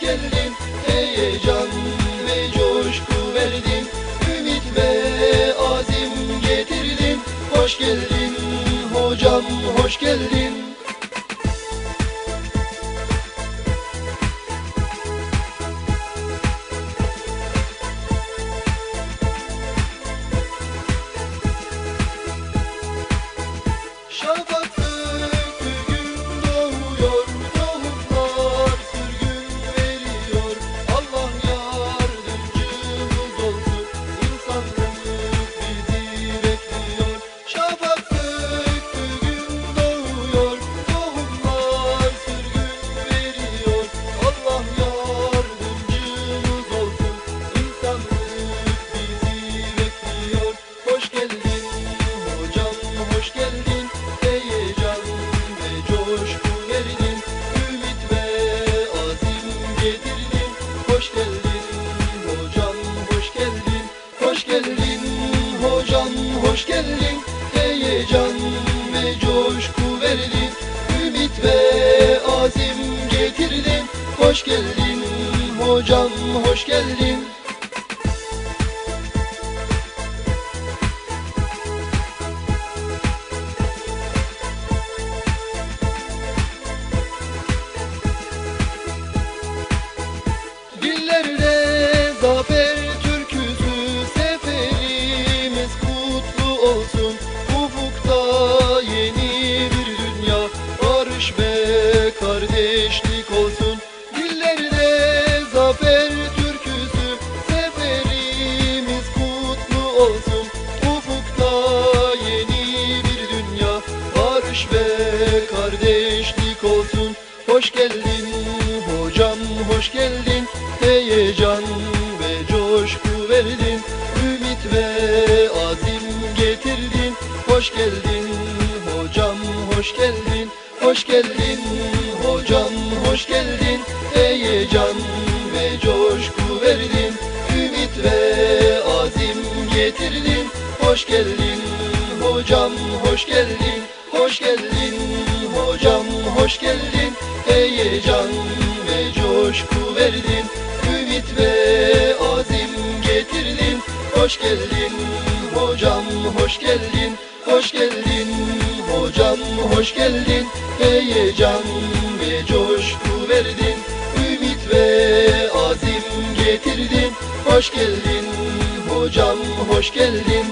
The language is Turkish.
hoş heyecan ve coşku verdin. Ümit ve azim getirdin hoş geldin hocam hoş geldin hoş geldin. Heyecan ve coşku verdin Ümit ve azim getirdin. Hoş geldin hocam hoş geldin. Dillerde olsun. Ufukta yeni bir dünya. Barış ve kardeşlik olsun. Dillerde zafer türküsü. Seferimiz kutlu olsun. Ufukta yeni bir dünya. Barış ve kardeşlik olsun. Hoş geldin Hoş geldin hocam hoş geldin. Heyecan ve coşku verdin. Ümit ve azim getirdin. Hoş geldin hocam hoş geldin. Hoş geldin hocam hoş geldin. Heyecan ve coşku verdin. Ümit ve azim getirdin. Hoş geldin hocam hoş geldin. Hoş geldin hoş geldin. Heyecan ve coşku verdin. Ümit ve azim getirdin. Hoş geldin hocam hoş geldin